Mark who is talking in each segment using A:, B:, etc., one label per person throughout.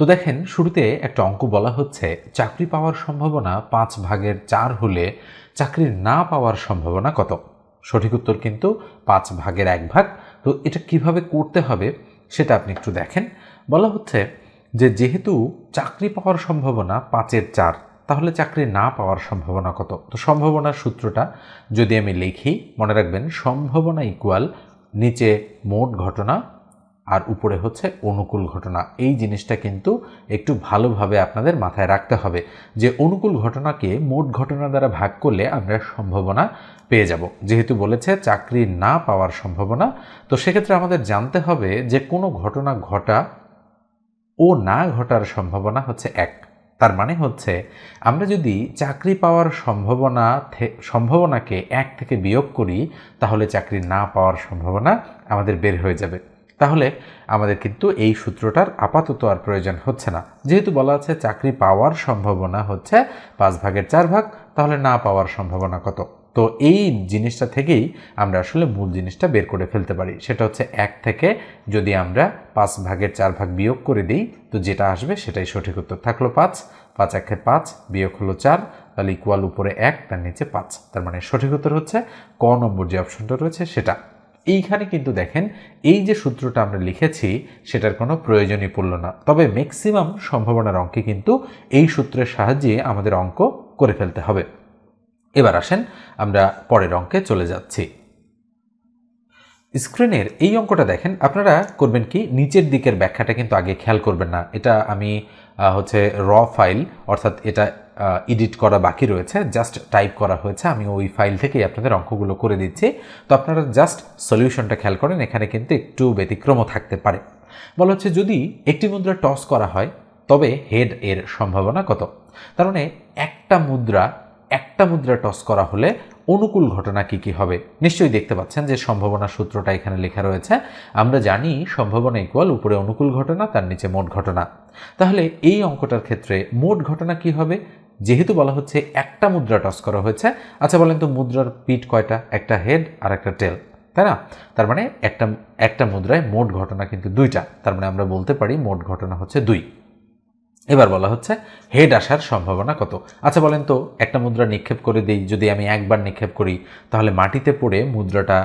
A: তো দেখেন, শুরুতে একটা অঙ্ক বলা হচ্ছে, চাকরি পাওয়ার সম্ভাবনা পাঁচ ভাগের চার হলে চাকরি না পাওয়ার সম্ভাবনা কত? সঠিক উত্তর কিন্তু পাঁচ ভাগের এক ভাগ। তো এটা কীভাবে করতে হবে সেটা আপনি একটু দেখেন। বলা হচ্ছে যে যেহেতু চাকরি পাওয়ার সম্ভাবনা পাঁচের চার, তাহলে চাকরি না পাওয়ার সম্ভাবনা কত? তো সম্ভাবনার সূত্রটা যদি আমি লিখি, মনে রাখবেন, সম্ভাবনা ইকুয়াল নিচে মোট ঘটনা আর উপরে হচ্ছে অনুকূল ঘটনা। এই জিনিসটা কিন্তু একটু ভালোভাবে আপনাদের মাথায় রাখতে হবে যে অনুকূল ঘটনাকে মোট ঘটনা দ্বারা ভাগ করলে আমরা সম্ভাবনা পেয়ে যাব। যেহেতু বলেছে চাকরি না পাওয়ার সম্ভাবনা, তো সেক্ষেত্রে আমাদের জানতে হবে যে কোনো ঘটনা ঘটা ও না ঘটার সম্ভাবনা হচ্ছে এক। তার মানে হচ্ছে আমরা যদি চাকরি পাওয়ার সম্ভাবনা সম্ভাবনাকে এক থেকে বিয়োগ করি, তাহলে চাকরি না পাওয়ার সম্ভাবনা আমাদের বের হয়ে যাবে। তাহলে আমাদের কিন্তু এই সূত্রটার আপাতত আর প্রয়োজন হচ্ছে না। যেহেতু বলা আছে চাকরি পাওয়ার সম্ভাবনা হচ্ছে পাঁচ ভাগের চার ভাগ, তাহলে না পাওয়ার সম্ভাবনা কত? তো এই জিনিসটা থেকেই আমরা আসলে মূল জিনিসটা বের করে ফেলতে পারি। সেটা হচ্ছে এক থেকে যদি আমরা পাঁচ ভাগের চার ভাগ বিয়োগ করে দিই, তো যেটা আসবে সেটাই সঠিক উত্তর। থাকল পাঁচ পাঁচ একে পাঁচ বিয়োগ হলো চার, তাহলে ইকুয়াল উপরে এক, তার নিচে পাঁচ। তার মানে সঠিক উত্তর হচ্ছে ক নম্বর যে অপশনটা রয়েছে সেটা। এইখানে কিন্তু দেখেন, এই যে সূত্রটা আমরা লিখেছি, সেটার কোনো প্রয়োজনই পড়ল না। তবে ম্যাক্সিমাম সম্ভাবনার অঙ্কে কিন্তু এই সূত্রের সাহায্যে আমাদের অঙ্ক করে ফেলতে হবে। এবার আসেন, আমরা পরের অঙ্কে চলে যাচ্ছি। স্ক্রিনের এই অঙ্কটা দেখেন, আপনারা করবেন কি, নিচের দিকের ব্যাখ্যাটা কিন্তু আগে খেয়াল করবেন না। এটা আমি হচ্ছে র ফাইল অর্থাৎ এটা এডিট করা বাকি রয়েছে। জাস্ট টাইপ করা হয়েছে। আমি ওই ফাইল থেকেই আপনাদের অঙ্কগুলো করে দিচ্ছি। তো আপনারা জাস্ট সলিউশনটা খেয়াল করেন, এখানে কিন্তু একটু ব্যতিক্রমও থাকতে পারে। বলা হচ্ছে, যদি একটি মুদ্রা টস করা হয়, তবে হেড এর সম্ভাবনা কত? তার মানে একটা মুদ্রা একটা মুদ্রা টস করা হলে অনুকূল ঘটনা কি কি হবে? নিশ্চয়ই দেখতে পাচ্ছেন যে সম্ভাবনা সূত্রটা এখানে লেখা রয়েছে। আমরা জানি সম্ভাবনা ইকুয়াল উপরে অনুকূল ঘটনা, তার নিচে মোট ঘটনা। তাহলে এই অঙ্কটার ক্ষেত্রে মোট ঘটনা কি হবে? যেহেতু বলা হচ্ছে একটা মুদ্রা টস করা হয়েছে আচ্ছা বলেন তো মুদ্রার পিঠ কয়টা? একটা হেড আর একটা টেল, তাই না? তার মানে একটা একটা মুদ্রায় মোট ঘটনা কিন্তু দুইটা, তার মানে আমরা বলতে পারি মোট ঘটনা হচ্ছে দুই। এবার বলা হচ্ছে হেড আসার সম্ভাবনা কত? আচ্ছা বলেন তো একটা মুদ্রা নিক্ষেপ করে দিই, যদি আমি একবার নিক্ষেপ করি, তাহলে মাটিতে পড়ে মুদ্রাটা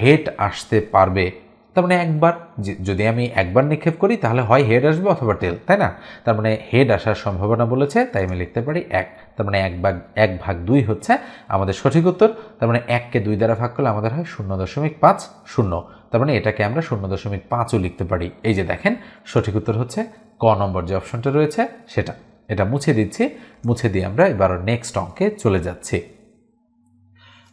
A: হেড আসতে পারবে তার মানে একবার যদি আমি একবার নিক্ষেপ করি, তাহলে হয় হেড আসবে অথবা টেল তাই না? তার মানে হেড আসার সম্ভাবনা বলেছে, তাই আমি লিখতে পারি এক। তার মানে এক ভাগ এক ভাগ দুই হচ্ছে আমাদের সঠিক উত্তর। তার মানে এককে দুই দ্বারা ভাগ করলে আমাদের হয় শূন্য দশমিক পাঁচ শূন্য। তার মানে এটাকে আমরা শূন্য দশমিক পাঁচও লিখতে পারি। এই যে দেখেন, সঠিক উত্তর হচ্ছে ক নম্বর যে অপশনটা রয়েছে, সেটা। এটা মুছে দিচ্ছি, মুছে দিয়ে আমরা এবার নেক্সট অঙ্কে চলে যাচ্ছি।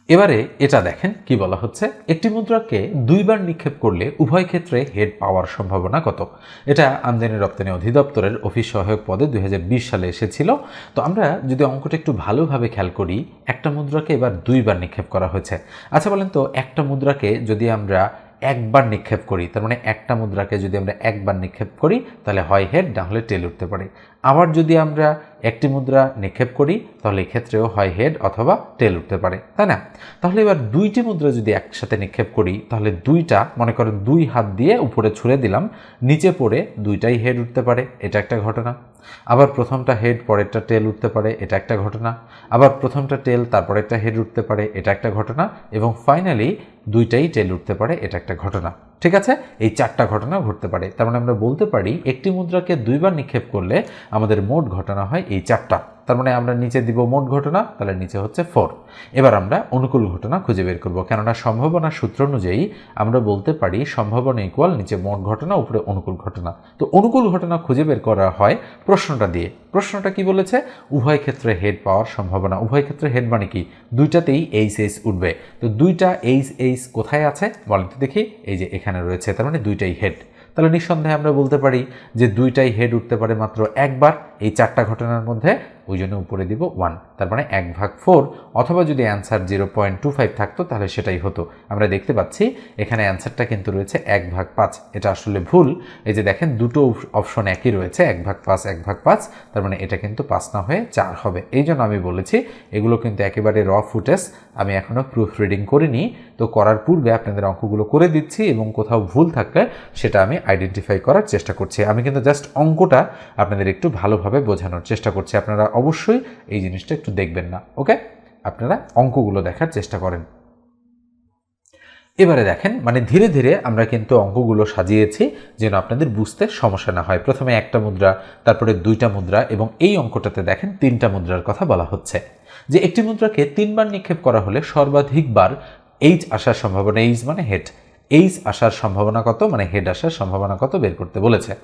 A: এবারে এটা দেখেন কি বলা হচ্ছে। একটি মুদ্রাকে দুইবার নিক্ষেপ করলে উভয় ক্ষেত্রে হেড পাওয়ার সম্ভাবনা কত? এটা আমদানি রপ্তানি অধিদপ্তরের অফিস সহায়ক পদে দুই হাজার বিশ সালে এসেছিল। তো আমরা যদি অঙ্কটা একটু ভালোভাবে খেয়াল করি, একটা মুদ্রাকে এবার দুইবার নিক্ষেপ করা হয়েছে। আচ্ছা বলেন তো, একটা মুদ্রাকে যদি আমরা একবার নিক্ষেপ করি, তার মানে একটা মুদ্রাকে যদি আমরা একবার নিক্ষেপ করি, তাহলে হয় হেড, না হলে টেল উঠতে পারে। আবার যদি আমরা একটি মুদ্রা নিক্ষেপ করি, তাহলে এক্ষেত্রেও হয় হেড অথবা টেল উঠতে পারে, তাই না? তাহলে এবার দুইটি মুদ্রা যদি একসাথে নিক্ষেপ করি, তাহলে দুইটা, মনে করেন দুই হাত দিয়ে উপরে ছুঁড়ে দিলাম, নিচে পড়ে দুইটাই হেড উঠতে পারে, এটা একটা ঘটনা। আবার প্রথমটা হেড পরেরটা টেল উঠতে পারে, এটা একটা ঘটনা। আবার প্রথমটা টেল তারপর একটা হেড উঠতে পারে, এটা একটা ঘটনা। এবং ফাইনালি দুইটাই টেল উঠতে পারে, এটা একটা ঘটনা। ঠিক আছে? এই চারটা ঘটনা ঘটতে পারে। তার মানে আমরা বলতে পারি, একটি মুদ্রাকে দুইবার নিক্ষেপ করলে আমাদের মোট ঘটনা হয় এই চারটা। তার মানে আমরা নিচে দিব মোট ঘটনা, তাহলে নিচে হচ্ছে ফোর এবার আমরা অনুকূল ঘটনা খুঁজে বের করব, কেননা সম্ভাবনা সূত্র অনুযায়ী আমরা বলতে পারি সম্ভাবনা ইকুয়াল নিচে মোট ঘটনা, উপরে অনুকূল ঘটনা। তো অনুকূল ঘটনা খুঁজে বের করা হয় প্রশ্নটা দিয়ে। প্রশ্নটা কি বলেছে? উভয় ক্ষেত্রে হেড পাওয়ার সম্ভাবনা। উভয় ক্ষেত্রে হেড মানে কি? দুইটাতেই এইচ এইচ উঠবে। তো দুইটা এইচ এইচ কোথায় আছে? বলেন তো দেখি, এই যে এখানে রয়েছে, তার মানে দুইটাই হেড তাহলে নিঃসন্দেহে আমরা বলতে পারি যে দুইটাই হেড উঠতে পারে মাত্র একবার। এই চারটা ঘটনার মধ্যে ওই জন্য উপরে দিব ওয়ান তার মানে এক ভাগ ফোর অথবা যদি answer zero point two five থাকতো, তাহলে সেটাই হতো। আমরা দেখতে পাচ্ছি, এখানে অ্যান্সারটা কিন্তু রয়েছে এক ভাগ পাঁচ। এটা আসলে ভুল। এই যে দেখেন, দুটো অপশন একই রয়েছে, এক ভাগ পাঁচ, এক ভাগ পাঁচ, তার মানে এটা কিন্তু পাঁচ না হয়ে চার হবে। এই জন্য আমি বলেছি, এগুলো কিন্তু একেবারে র ফুটেজ আমি এখনও প্রুফ রিডিং করিনি। তো করার পূর্বে আপনাদের অঙ্কগুলো করে দিচ্ছি, এবং কোথাও ভুল থাকলে সেটা আমি আইডেন্টিফাই করার চেষ্টা করছি। আমি কিন্তু জাস্ট অঙ্কটা আপনাদের একটু ভালোভাবে বোঝানোর চেষ্টা করছি। আপনারা অবশ্যই এই জিনিসটা একটু দেখবেন না, ওকে? আপনারা অঙ্কগুলো দেখার চেষ্টা করেন। এবারে দেখেন মানে ধীরে ধীরে আমরা কিন্তু অঙ্কগুলো সাজিয়েছি যেন আপনাদের বুঝতে সমস্যা না হয়। প্রথমে একটা মুদ্রা, তারপরে দুইটা মুদ্রা এবং এই অঙ্কটাতে দেখেন তিনটা মুদ্রার কথা বলা হচ্ছে। যে একটি মুদ্রাকে তিনবার নিক্ষেপ করা হলে সর্বাধিকবার এইচ আসার সম্ভাবনা, এইচ মানে হেড, এইচ আসার সম্ভাবনা কত? মানে হেড আসার সম্ভাবনা কত বের করতে বলেছে।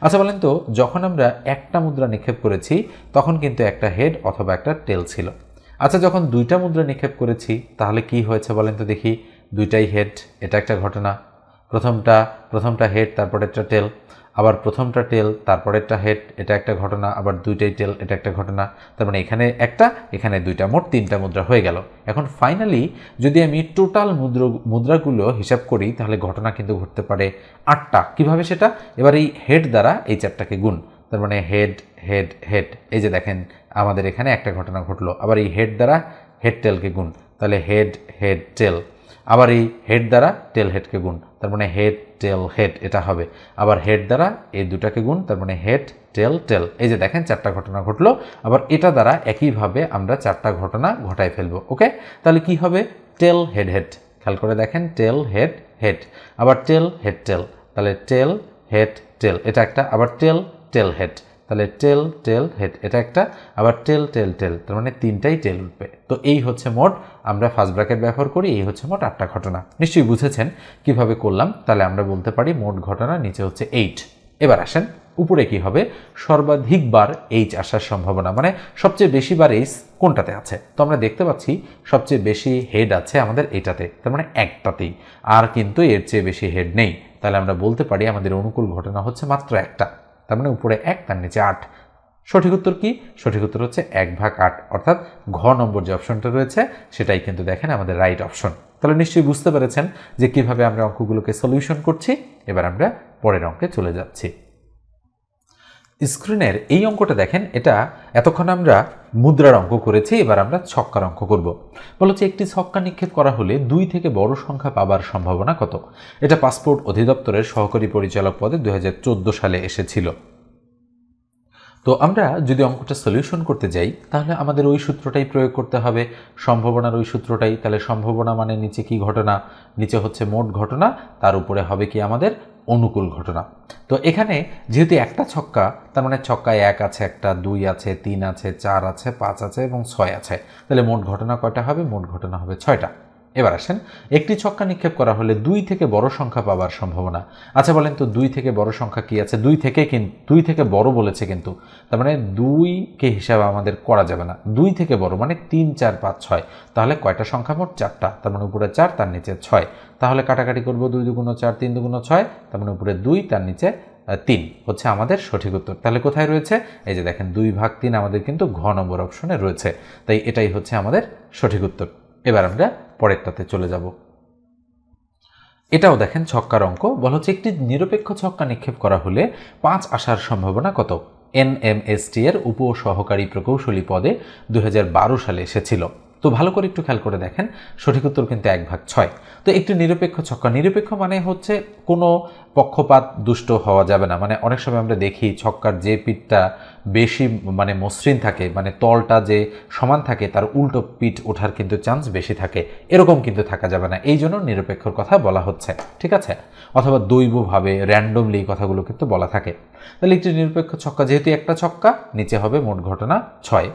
A: আচ্ছা বলেন তো, যখন আমরা একটা মুদ্রা নিক্ষেপ করেছি, তখন কিন্তু একটা হেড অথবা একটা টেল ছিল। আচ্ছা যখন দুইটা মুদ্রা নিক্ষেপ করেছি, তাহলে কি হয়েছে বলেন তো দেখি। দুইটাই হেড এটা একটা ঘটনা। প্রথমটা প্রথমটা হেড তারপরে একটা টেল আবার প্রথমটা টেল, তারপরেরটা হেড, এটা একটা ঘটনা, আবার দুইটাই টেল, এটা একটা ঘটনা। তার মানে এখানে একটা, এখানে দুইটা, মোট তিনটা মুদ্রা হয়ে গেল। এখন ফাইনালি যদি আমি টোটাল মুদ্র, মুদ্রাগুলো হিসাব করি, তাহলে ঘটনা কিন্তু ঘটতে পারে আটটা। কীভাবে সেটা? এবার এই হেড দ্বারা এই চারটাকে গুণ। তার মানে হেড হেড হেড এই যে দেখেন, আমাদের এখানে একটা ঘটনা ঘটলো। আবার এই হেড দ্বারা হেড টেলকে গুণ। তাহলে হেড হেড টেল আবার এই হেড দ্বারা টেল হেডকে গুণ। তার মানে হেড টেল হেড এটা হবে। আবার হেড দ্বারা এই দুটাকে গুণ, তার মানে হেড টেল টেল এই যে দেখেন, চারটা ঘটনা ঘটলো। আবার এটা দ্বারা একইভাবে আমরা চারটা ঘটনা ঘটাই ফেলব, ওকে? তাহলে কি হবে? টেল হেড হেড খেয়াল করে দেখেন টেল হেড হেড আবার টেল হেড টেল তাহলে টেল হেড টেল এটা একটা, আবার টেল টেল হেড তাহলে টেল টেল, হেড, এটা একটা, আবার টেল টেল টেল, তার মানে তিনটাই টেল উঠবে তো এই হচ্ছে মোট, আমরা ফার্স্ট ব্র্যাকেট ব্যবহার করি, এই হচ্ছে মোট আটটা ঘটনা। নিশ্চয়ই বুঝেছেন কীভাবে করলাম, তাহলে আমরা বলতে পারি মোট ঘটনা নিচে হচ্ছে এইট এবার আসেন, উপরে কি হবে? সর্বাধিকবার এইচ আসার সম্ভাবনা মানে সবচেয়ে বেশি বার এইচ কোনটাতে আছে? তো আমরা দেখতে পাচ্ছি, সবচেয়ে বেশি হেড আছে আমাদের এইটাতে তার মানে একটাতেই। আর কিন্তু এর চেয়ে বেশি হেড নেই। তাহলে আমরা বলতে পারি আমাদের অনুকূল ঘটনা হচ্ছে মাত্র একটা। তার মানে উপরে এক, তার নিচে আট। সঠিক উত্তর কি? সঠিক উত্তর হচ্ছে এক ভাগ আট। অর্থাৎ ঘ নম্বর যে অপশনটা রয়েছে, সেটাই কিন্তু দেখেন আমাদের রাইট অপশন তাহলে নিশ্চয়ই বুঝতে পেরেছেন যে কীভাবে আমরা অঙ্কগুলোকে সলিউশন করছি। এবার আমরা পরের অঙ্কে চলে যাচ্ছি। স্ক্রিনের এই অঙ্কটা দেখেন, এটা এতক্ষণ আমরা মুদ্রার অঙ্ক করেছি, এবার আমরা ছক্কার অঙ্ক করব। বলা হচ্ছে একটি ছক্কা নিক্ষেপ করা হলে দুই থেকে বড় সংখ্যা পাবার সম্ভাবনা কত? এটা পাসপোর্ট অধিদপ্তরের সহকারী পরিচালক পদে দু হাজার চোদ্দ সালে এসেছিল। তো আমরা যদি অঙ্কটা সলিউশন করতে যাই, তাহলে আমাদের ওই সূত্রটাই প্রয়োগ করতে হবে। সম্ভাবনার ওই সূত্রটাই, তাহলে সম্ভাবনা মানে নিচে কি ঘটনা? নিচে হচ্ছে মোট ঘটনা, তার উপরে হবে কি আমাদের অনুকূল ঘটনা। তো এখানে যেহেতু একটা ছক্কা, তার মানে ছক্কায় এক আছে, একটা দুই আছে, তিন আছে, চার আছে, পাঁচ আছে এবং ছয় আছে। তাহলে মোট ঘটনা কয়টা হবে? মোট ঘটনা হবে ছয়টা। এবার আসেন, একটি ছক্কা নিক্ষেপ করা হলে দুই থেকে বড় সংখ্যা পাওয়ার সম্ভাবনা। আচ্ছা বলেন তো দুই থেকে বড় সংখ্যা কি আছে? দুই থেকে কিন্তু দুই থেকে বড় বলেছে কিন্তু। তার মানে দুইকে হিসাবে আমাদের করা যাবে না। দুই থেকে বড় মানে তিন, চার, পাঁচ, ছয়। তাহলে কয়টা সংখ্যা? মোট চারটা। তার মানে উপরে চার, তার নিচে ছয়। তাহলে কাটাকাটি করব দুই দুগুণ চার, তিন দুগুণ ছয়। তার মানে উপরে দুই, তার নিচে তিন হচ্ছে আমাদের সঠিক উত্তর। তাহলে কোথায় রয়েছে? এই যে দেখেন, দুই ভাগ তিন আমাদের কিন্তু ঘ নম্বর অপশনে রয়েছে। তাই এটাই হচ্ছে আমাদের সঠিক উত্তর। এবার আমরা পরেরটাতে চলে যাব। এটাও দেখেন ছক্কার অঙ্ক। বলা হচ্ছে একটি নিরপেক্ষ ছক্কা নিক্ষেপ করা হলে পাঁচ আসার সম্ভাবনা কত? এনএমএসটি এর উপ সহকারী প্রকৌশলী পদে দুই হাজার বারো সালে এসেছিল। তো ভালো করে একটু খেয়াল করে দেখেন, সঠিক উত্তর কিন্তু এক ভাগ ছয়। তো একটি নিরপেক্ষ ছক্কা, নিরপেক্ষ মানে হচ্ছে কোনো পক্ষপাত দুষ্ট হওয়া যাবে না। মানে অনেক সময় আমরা দেখি ছক্কার যে পিঠটা বেশি মানে মসৃণ থাকে মানে তলটা যে সমান থাকে, তার উল্টো পিঠ ওঠার কিন্তু চান্স বেশি থাকে। এরকম কিন্তু থাকা যাবে না। এই জন্য নিরপেক্ষর কথা বলা হচ্ছে, ঠিক আছে? অথবা দৈবভাবে র্যান্ডমলি কথাগুলো কিন্তু বলা থাকে। তাহলে একটি নিরপেক্ষ ছক্কা, যেহেতু একটা ছক্কা, নিচে হবে মোট ঘটনা ছয়।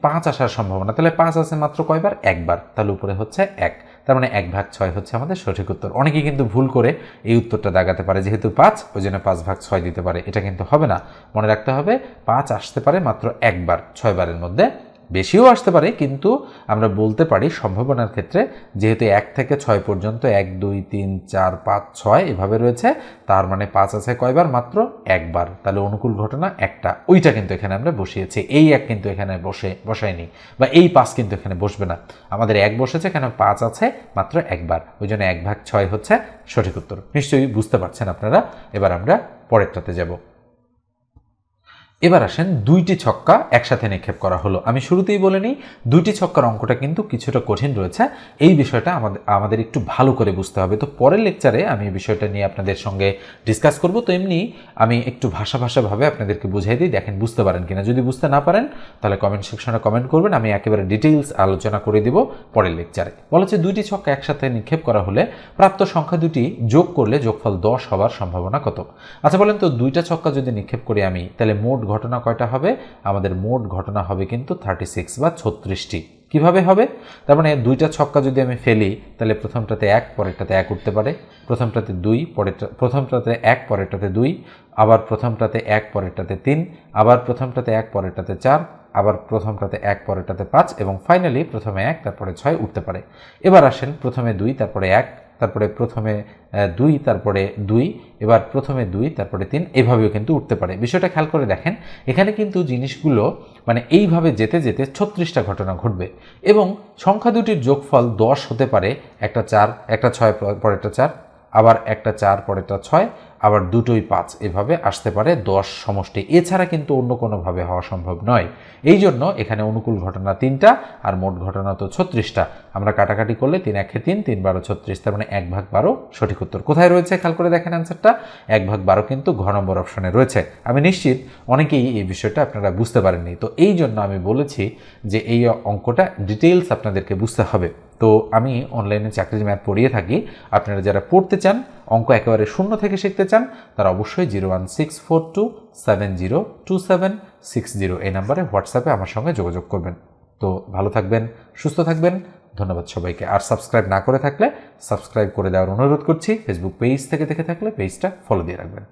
A: পাঁচ আসার সম্ভাবনা, তাহলে পাঁচ আছে মাত্র কয়বার? একবার। তাহলে উপরে হচ্ছে এক। তার মানে এক ভাগ ছয় হচ্ছে আমাদের সঠিক উত্তর। অনেকেই কিন্তু ভুল করে এই উত্তরটা দাগাতে পারে, যেহেতু পাঁচ, ওই জন্য পাঁচ ভাগ ছয় দিতে পারে। এটা কিন্তু হবে না। মনে রাখতে হবে, পাঁচ আসতে পারে মাত্র একবার ছয় বারের মধ্যে বেশিও আসতে পারে, কিন্তু আমরা বলতে পারি সম্ভাবনার ক্ষেত্রে যেহেতু এক থেকে ছয় পর্যন্ত, এক, দুই, তিন, চার, পাঁচ, ছয় এভাবে রয়েছে, তার মানে পাঁচ আছে কয়বার? মাত্র একবার। তাহলে অনুকূল ঘটনা একটা। ওইটা কিন্তু এখানে আমরা বসিয়েছি। এই এক কিন্তু এখানে বসে, বসায়নি। বা এই পাঁচ কিন্তু এখানে বসবে না। আমাদের এক বসেছে এখানে পাঁচ আছে মাত্র একবার। ওই জন্য এক ভাগ ছয় হচ্ছে সঠিক উত্তর। নিশ্চয়ই বুঝতে পারছেন আপনারা। এবার আমরা পরেরটাতে যাব। এবার আসেন দুইটি ছক্কা একসাথে নিক্ষেপ করা হলো। আমি শুরুতেই বলে নিই, দুইটি ছক্কার অঙ্কটা কিন্তু কিছুটা কঠিন রয়েছে। এই বিষয়টা আমাদের আমাদের একটু ভালো করে বুঝতে হবে। তো পরের লেকচারে আমি এই বিষয়টা নিয়ে আপনাদের সঙ্গে ডিসকাস করব। তো এমনি আমি একটু ভাষা ভাষাভাবে আপনাদেরকে বুঝাই দিই। দেখেন, বুঝতে পারেন কিনা। যদি বুঝতে না পারেন, তাহলে কমেন্ট সেকশনে কমেন্ট করবেন। আমি একেবারে ডিটেইলস আলোচনা করে দিব পরের লেকচারে। বলা হচ্ছে দুইটি ছক্কা একসাথে নিক্ষেপ করা হলে প্রাপ্ত সংখ্যা দুটি যোগ করলে যোগফল দশ হওয়ার সম্ভাবনা কত? আচ্ছা বলেন তো দুইটা ছক্কা যদি নিক্ষেপ করি আমি, তাহলে মোট ঘটনা কয়টা হবে? আমাদের মোট ঘটনা হবে কিন্তু থার্টি সিক্স বা ছত্রিশটি। কীভাবে হবে? তার মানে দুইটা ছক্কা যদি আমি ফেলি, তাহলে প্রথমটাতে এক, পরেরটাতে এক উঠতে পারে। প্রথমটাতে দুই, পরেরটা, প্রথমটাতে এক, পরেরটাতে দুই, আবার প্রথমটাতে এক, পরেরটাতে তিন, আবার প্রথমটাতে এক, পরেরটাতে চার, আবার প্রথমটাতে এক, পরেরটাতে পাঁচ, এবং ফাইনালি প্রথমে এক, তারপরে ছয় উঠতে পারে। এবার আসেন প্রথমে দুই, তারপরে এক তারপরে প্রথমে দুই, তারপরে দুই, এবার প্রথমে দুই, তারপরে তিন, এভাবেও কিন্তু উঠতে পারে। বিষয়টা খেয়াল করে দেখেন, এখানে কিন্তু জিনিসগুলো মানে এইভাবে যেতে যেতে ছত্রিশটা ঘটনা ঘটবে এবং সংখ্যা দুটির যোগফল দশ হতে পারে, একটা চার, একটা ছয়, পরেরটা চার, আবার একটা চার, পরেরটা ছয় আবার দুটোই পাঁচ। এভাবে আসতে পারে দশ সমষ্টি। এছাড়া কিন্তু অন্য কোনোভাবে হওয়া সম্ভব নয়। এই জন্য এখানে অনুকূল ঘটনা তিনটা আর মোট ঘটনা তো ছত্রিশটা। আমরা কাটাকাটি করলে তিন একে তিন তিন বারো ছত্রিশ, তার মানে এক ভাগ বারো সঠিক উত্তর। কোথায় রয়েছে? খেয়াল করে দেখেন অ্যান্সারটা এক ভাগ বারো কিন্তু ঘ নম্বর অপশনে রয়েছে। আমি নিশ্চিত অনেকেই এই বিষয়টা আপনারা বুঝতে পারেননি। তো এই জন্য আমি বলেছি যে এই অঙ্কটা ডিটেলস আপনাদেরকে বুঝতে হবে। তো আমি অনলাইনে চাকরির ম্যাথ পড়িয়ে থাকি। আপনারা যারা পড়তে চান, অঙ্ক একেবারে শূন্য থেকে শিখতে চান, তারা অবশ্যই zero one six four two seven zero two seven six zero এই নাম্বারে হোয়াটসঅ্যাপে আমার সঙ্গে যোগাযোগ করবেন। তো ভালো থাকবেন, সুস্থ থাকবেন। ধন্যবাদ সবাইকে। আর সাবস্ক্রাইব না করে থাকলে সাবস্ক্রাইব করে দেওয়ার অনুরোধ করছি। ফেসবুক পেজ থেকে দেখে থাকলে পেজটা ফলো দিয়ে রাখবেন।